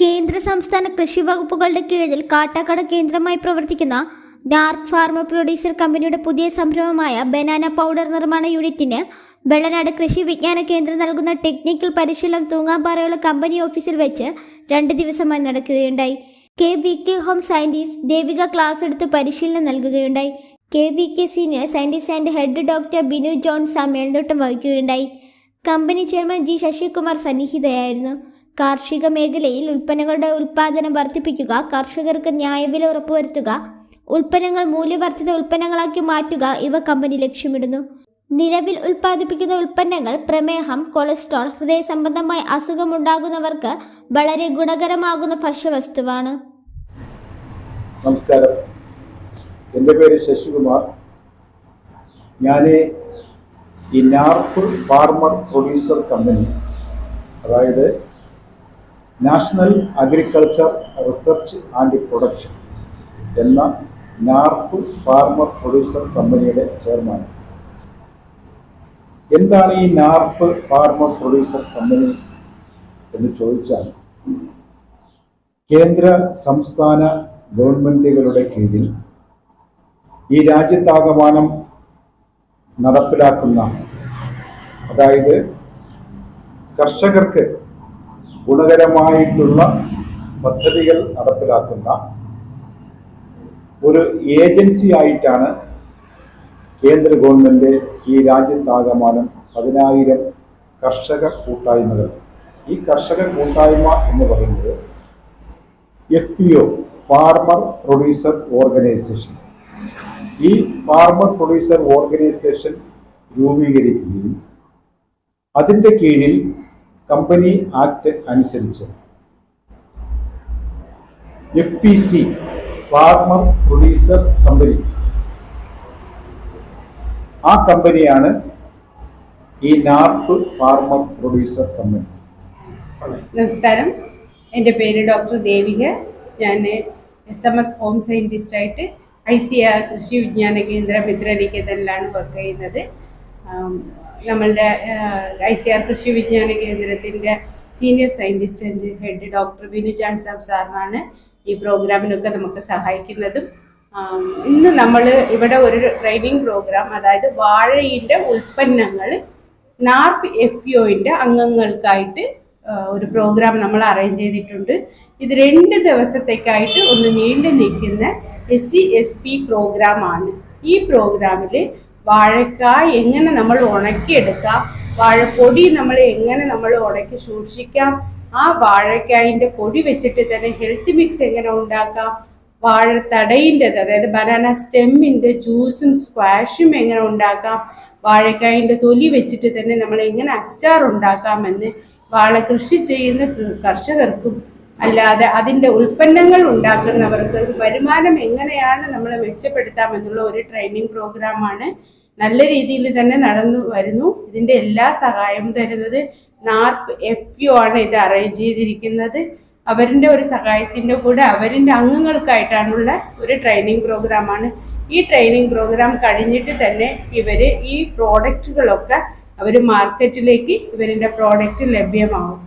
കേന്ദ്ര സംസ്ഥാന കൃഷി വകുപ്പുകളുടെ കീഴിൽ കാട്ടാക്കട കേന്ദ്രമായി പ്രവർത്തിക്കുന്ന ഡാർക്ക് ഫാർമ പ്രൊഡ്യൂസർ കമ്പനിയുടെ പുതിയ സംരംഭമായ ബനാന പൗഡർ നിർമ്മാണ യൂണിറ്റിന് വെള്ളനാട് കൃഷി വിജ്ഞാന കേന്ദ്രം നൽകുന്ന ടെക്നിക്കൽ പരിശീലനം തൂങ്ങാമ്പാറയുള്ള കമ്പനി ഓഫീസിൽ വെച്ച് രണ്ട് ദിവസമായി നടക്കുകയുണ്ടായി. K V K home scientist Devika class എടുത്ത് പരിശീലനം നൽകുകയുണ്ടായി. K V K senior scientist and head doctor Binu John സമ്മേളനോട്ടം വഹിക്കുകയുണ്ടായി. കമ്പനി ചെയർമാൻ ജി ശശികുമാർ സന്നിഹിതയായിരുന്നു. കാർഷിക മേഖലയിൽ ഉൽപ്പന്നങ്ങളുടെ ഉൽപ്പാദനം വർദ്ധിപ്പിക്കുക കർഷകർക്ക് ന്യായവില ഉറപ്പുവരുത്തുക ഉൽപ്പന്നങ്ങൾ മൂല്യവർദ്ധിത ഉൽപ്പന്നങ്ങളാക്കി മാറ്റുക ഇവ കമ്പനി ലക്ഷ്യമിടുന്നു. നിലവിൽ ഉൽപ്പാദിപ്പിക്കുന്ന ഉൽപ്പന്നങ്ങൾ പ്രമേഹം കൊളസ്ട്രോൾ ഹൃദയ സംബന്ധമായ അസുഖമുണ്ടാകുന്നവർക്ക് വളരെ ഗുണകരമാകുന്ന ഭക്ഷ്യവസ്തുവാണ്. നമസ്കാരം. എന്റെ പേര് ശശികുമാർ. ഞാൻ ഈ നാർപ്പ് ഫാർമർ പ്രൊഡ്യൂസർ കമ്പനി അതായത് national agriculture research and production എന്ന നാർപ്പ് ഫാർമർ പ്രൊഡ്യൂസർ കമ്പനിയുടെ ചെയർമാൻ. എന്താണ് ഈ നാർപ്പ് ഫാർമർ പ്രൊഡ്യൂസർ കമ്പനി എന്ന് ചോദിച്ചാൽ കേന്ദ്ര സംസ്ഥാന ഗവൺമെന്റുകളുടെ കീഴിൽ ഈ രാജ്യത്താകമാനം നടപ്പിലാക്കുന്ന അതായത് കർഷകർക്ക് ഗുണകരമായിട്ടുള്ള പദ്ധതികൾ നടപ്പിലാക്കുന്ന ഒരു ഏജൻസി ആയിട്ടാണ് കേന്ദ്ര ഗവൺമെന്റ് ഈ രാജ്യത്താകമാനം പതിനായിരം കർഷക കൂട്ടായ്മകൾ. ഈ കർഷക കൂട്ടായ്മ എന്ന് പറയുന്നത് F P O farmer producer organisation. ഈ ഫാർമർ പ്രൊഡ്യൂസർ ഓർഗനൈസേഷൻ രൂപീകരിക്കുകയും അതിന്റെ കീഴിൽ കമ്പനി ആക്ട് അനുസരിച്ച്. F P C farmer producer company ആ കമ്പനിയാണ് ഈ നാർപ്പ് ഫാർമർ പ്രൊഡ്യൂസർ കമ്പനി നമസ്കാരം. എന്റെ പേര് ഡോക്ടർ ദേവിക. ഞാൻ S M S home സയന്റിസ്റ്റായിട്ട് I C R Krishi Vijnana Kendra മിത്രനികേതനിലാണ് work ചെയ്യുന്നത്. നമ്മളുടെ I C R Krishi Vijnana കേന്ദ്രത്തിന്റെ senior scientist and head doctor Binu John സാബ് ഈ പ്രോഗ്രാമിനൊക്കെ നമുക്ക് സഹായിക്കുന്നതും. ഇന്ന് നമ്മൾ ഇവിടെ ഒരു ട്രെയിനിങ് പ്രോഗ്രാം അതായത് വാഴയിന്റെ ഉൽപ്പന്നങ്ങൾ നാർപ്പ് എഫ് പി അംഗങ്ങൾക്കായിട്ട് ഒരു പ്രോഗ്രാം നമ്മൾ അറേഞ്ച് ചെയ്തിട്ടുണ്ട്. ഇത് രണ്ട് ദിവസത്തേക്കായിട്ട് ഒന്ന് നീണ്ടു നിൽക്കുന്ന എസ് സി എസ് പി പ്രോഗ്രാമാണ് ഈ പ്രോഗ്രാമിൽ വാഴക്കായ് എങ്ങനെ നമ്മൾ ഉണക്കിയെടുക്കാം? വാഴപ്പൊടി നമ്മൾ എങ്ങനെ നമ്മൾ ഉണക്കി സൂക്ഷിക്കാം? ആ വാഴക്കായിന്റെ പൊടി വെച്ചിട്ട് തന്നെ ഹെൽത്ത് മിക്സ് എങ്ങനെ ഉണ്ടാക്കാം? വാഴത്തടയിന്റെത് അതായത് ബനാന സ്റ്റെമ്മിന്റെ ജ്യൂസും സ്ക്വാഷും എങ്ങനെ ഉണ്ടാക്കാം? വാഴക്കായിന്റെ തൊലി വെച്ചിട്ട് തന്നെ നമ്മൾ എങ്ങനെ അച്ചാർ ഉണ്ടാക്കാമെന്ന് വാഴ കൃഷി ചെയ്യുന്ന കർഷകർക്കും അല്ലാതെ അതിന്റെ ഉൽപ്പന്നങ്ങൾ ഉണ്ടാക്കുന്നവർക്ക് വരുമാനം എങ്ങനെയാണ് നമ്മൾ മെച്ചപ്പെടുത്താമെന്നുള്ള ഒരു ട്രെയിനിങ് പ്രോഗ്രാമാണ് നല്ല രീതിയിൽ തന്നെ നടന്നു വരുന്നു. ഇതിന്റെ എല്ലാ സഹായവും തരുന്നത് നാർപ്പ് എഫ് യു ആണ് ഇത് അറേഞ്ച് ചെയ്തിരിക്കുന്നത്. അവരിന്റെ ഒരു സഹായത്തിന്റെ കൂടെ അവരിന്റെ അംഗങ്ങൾക്കായിട്ടാണുള്ള ഒരു ട്രെയിനിങ് പ്രോഗ്രാമാണ് ഈ ട്രെയിനിങ് പ്രോഗ്രാം കഴിഞ്ഞിട്ട് തന്നെ ഇവർ ഈ പ്രോഡക്റ്റുകളൊക്കെ അവർ മാർക്കറ്റിലേക്ക് ഇവരിന്റെ പ്രോഡക്റ്റ് ലഭ്യമാവും